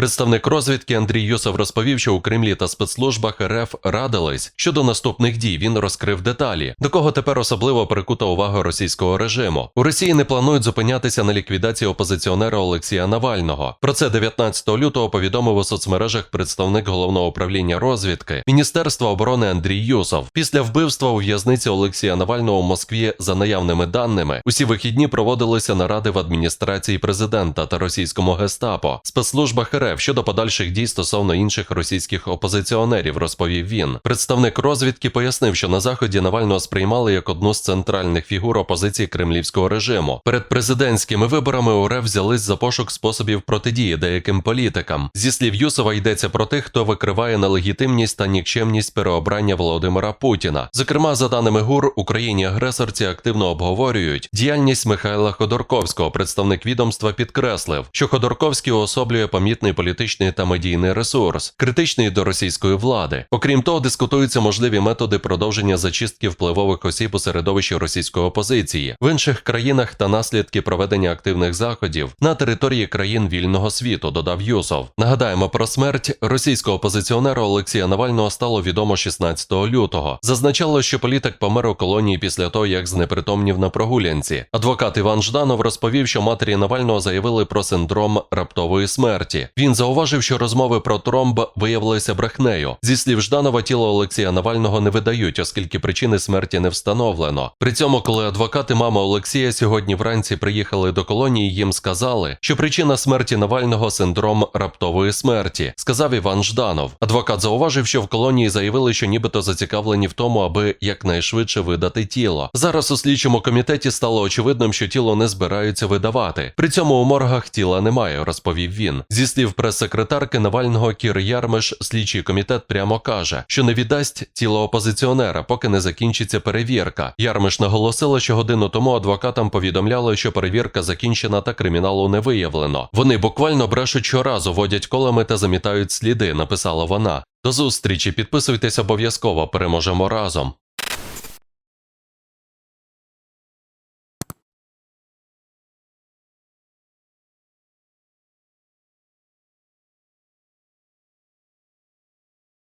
Представник розвідки Андрій Юсов розповів, що у Кремлі та спецслужбах РФ радились щодо наступних дій. Він розкрив деталі, до кого тепер особливо прикута увага російського режиму. У Росії не планують зупинятися на ліквідації опозиціонера Олексія Навального. Про це 19 лютого повідомив у соцмережах представник головного управління розвідки Міністерства оборони Андрій Юсов. Після вбивства у в'язниці Олексія Навального у Москві, за наявними даними, усі вихідні проводилися наради в адміністрації президента та російському гестапо, спецслужбах РФ щодо подальших дій стосовно інших російських опозиціонерів, розповів він. Представник розвідки пояснив, що на заході Навального сприймали як одну з центральних фігур опозиції кремлівського режиму. Перед президентськими виборами РФ взялись за пошук способів протидії деяким політикам. Зі слів Юсова йдеться про тих, хто викриває нелегітимність та нікчемність переобрання Володимира Путіна. Зокрема, за даними ГУР, Україні агресорці активно обговорюють діяльність Михайла Ходорковського. Представник відомства підкреслив, що Ходорковський уособлює помітний політичний та медійний ресурс, критичний до російської влади. Окрім того, дискутуються можливі методи продовження зачистки впливових осіб у середовищі російської опозиції в інших країнах та наслідки проведення активних заходів на території країн вільного світу. Додав Юсов. Нагадаємо про смерть російського опозиціонера Олексія Навального стало відомо 16 лютого. Зазначало, що політик помер у колонії після того, як знепритомнів на прогулянці. Адвокат Іван Жданов розповів, що матері Навального заявили про синдром раптової смерті. Він зауважив, що розмови про тромб виявилися брехнею. Зі слів Жданова, тіло Олексія Навального не видають, оскільки причини смерті не встановлено. При цьому, коли адвокат і мама Олексія сьогодні вранці приїхали до колонії, їм сказали, що причина смерті Навального синдром раптової смерті, сказав Іван Жданов. Адвокат зауважив, що в колонії заявили, що нібито зацікавлені в тому, аби якнайшвидше видати тіло. Зараз у слідчому комітеті стало очевидним, що тіло не збираються видавати. При цьому у моргах тіла немає, розповів він. Зі слів прес-секретарки Навального Кір Ярмиш, слідчий комітет прямо каже, що не віддасть тіло опозиціонера, поки не закінчиться перевірка. Ярмиш наголосила, що годину тому адвокатам повідомляли, що перевірка закінчена та криміналу не виявлено. Вони буквально брешуть щоразу, водять колами та замітають сліди, написала вона. До зустрічі, підписуйтесь обов'язково, переможемо разом.